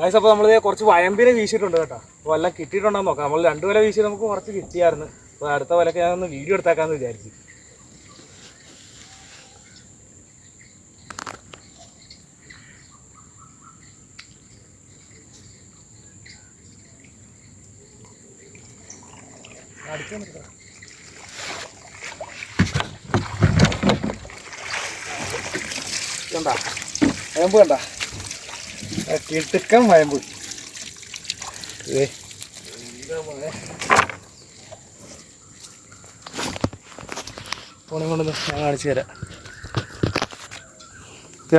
Guys അപ്പോൾ നമ്മൾ കുറച്ച് വയമ്പിനെ വീശിയിട്ടുണ്ട് കേട്ടോ. അപ്പോൾ എല്ലാം കിട്ടിയിട്ടുണ്ടോ നോക്കാം. നമ്മൾ രണ്ട് വില വീശി നമുക്ക് കുറച്ച് കിട്ടിയായിരുന്നു. അപ്പോൾ അടുത്ത വിലക്ക് ഞാനൊന്ന് വീഡിയോ എടുത്താക്കാമെന്ന് വിചാരിച്ചു. വയമ്പ് കണ്ട? കിട്ടുക്കം വയമ്പ്. ഫോണും കൊണ്ടൊന്ന് ഞാൻ കാണിച്ചു തരാം. ഇത്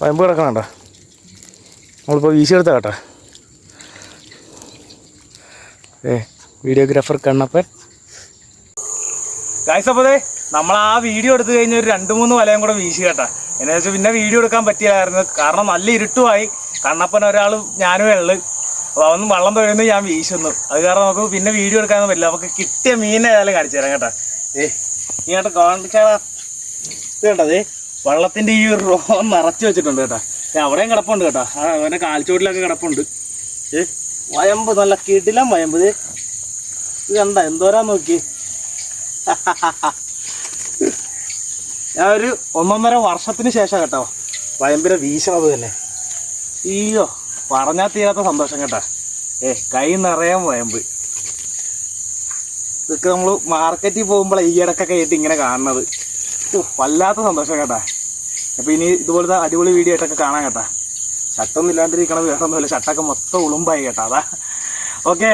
വയമ്പ് കിടക്കണണ്ട? നമ്മളിപ്പോൾ വീശിയെടുത്ത കേട്ടാ. ഏ വീഡിയോഗ്രാഫർ കണ്ണപ്പൻ. ഗായ്സ് അപ്പോൾ നമ്മൾ ആ വീഡിയോ എടുത്തു കഴിഞ്ഞ ഒരു രണ്ട് മൂന്ന് വലയും കൂടെ വീശി കേട്ടാ. എന്നു വെച്ചാൽ പിന്നെ വീഡിയോ എടുക്കാൻ പറ്റിയായിരുന്നു കാരണം നല്ല ഇരുട്ടുമായി. കണ്ണപ്പൻ ഒരാൾ ഞാനും ഉള്ളു. അപ്പോൾ അവന്ന് വള്ളം തൊഴുന്നു ഞാൻ വീശുന്നു. അത് കാരണം നമുക്ക് പിന്നെ വീഡിയോ എടുക്കാനൊന്നും പറ്റില്ല. നമുക്ക് കിട്ടിയ മീനെ കാണിച്ചു തരാം കേട്ടാ. ഏ നീ കേട്ടോ കാണിച്ചാടാ. ഇത് കേട്ടതേ വള്ളത്തിന്റെ ഈ ഒരു റോ നിറച്ച് വെച്ചിട്ടുണ്ട് കേട്ടാ. അവിടെയും കിടപ്പുണ്ട് കേട്ടോ. അവന്റെ കാൽച്ചോട്ടിലൊക്കെ കിടപ്പുണ്ട്. ഏ വയമ്പ് നല്ല കിടിലം വയമ്പ്. ഇത് കണ്ട എന്തോരാ നോക്കി ഞാൻ ഒരു ഒന്നൊന്നര വർഷത്തിന് ശേഷം കേട്ടോ ഭയങ്കര വീശണത് തന്നെ. അയ്യോ പറഞ്ഞാൽ തീരാത്ത സന്തോഷം കേട്ടാ. ഏ കൈ നിറയാൻ വയമ്പ്. ഇതൊക്കെ നമ്മൾ മാർക്കറ്റിൽ പോകുമ്പോൾ ഈ ഇടക്കൊക്കെ ആയിട്ട് ഇങ്ങനെ കാണുന്നത്. വല്ലാത്ത സന്തോഷം കേട്ടാ. അപ്പോൾ ഇനി ഇതുപോലത്തെ അടിപൊളി വീഡിയോ ആയിട്ടൊക്കെ കാണാൻ കേട്ടാ. ഷട്ടൊന്നും ഇല്ലാണ്ടിരിക്കണത് വേറെ ഒന്നുമില്ല ഷട്ടൊക്കെ മൊത്തം ഉളുമ്പായി കേട്ടാ അതാ. ഓക്കെ.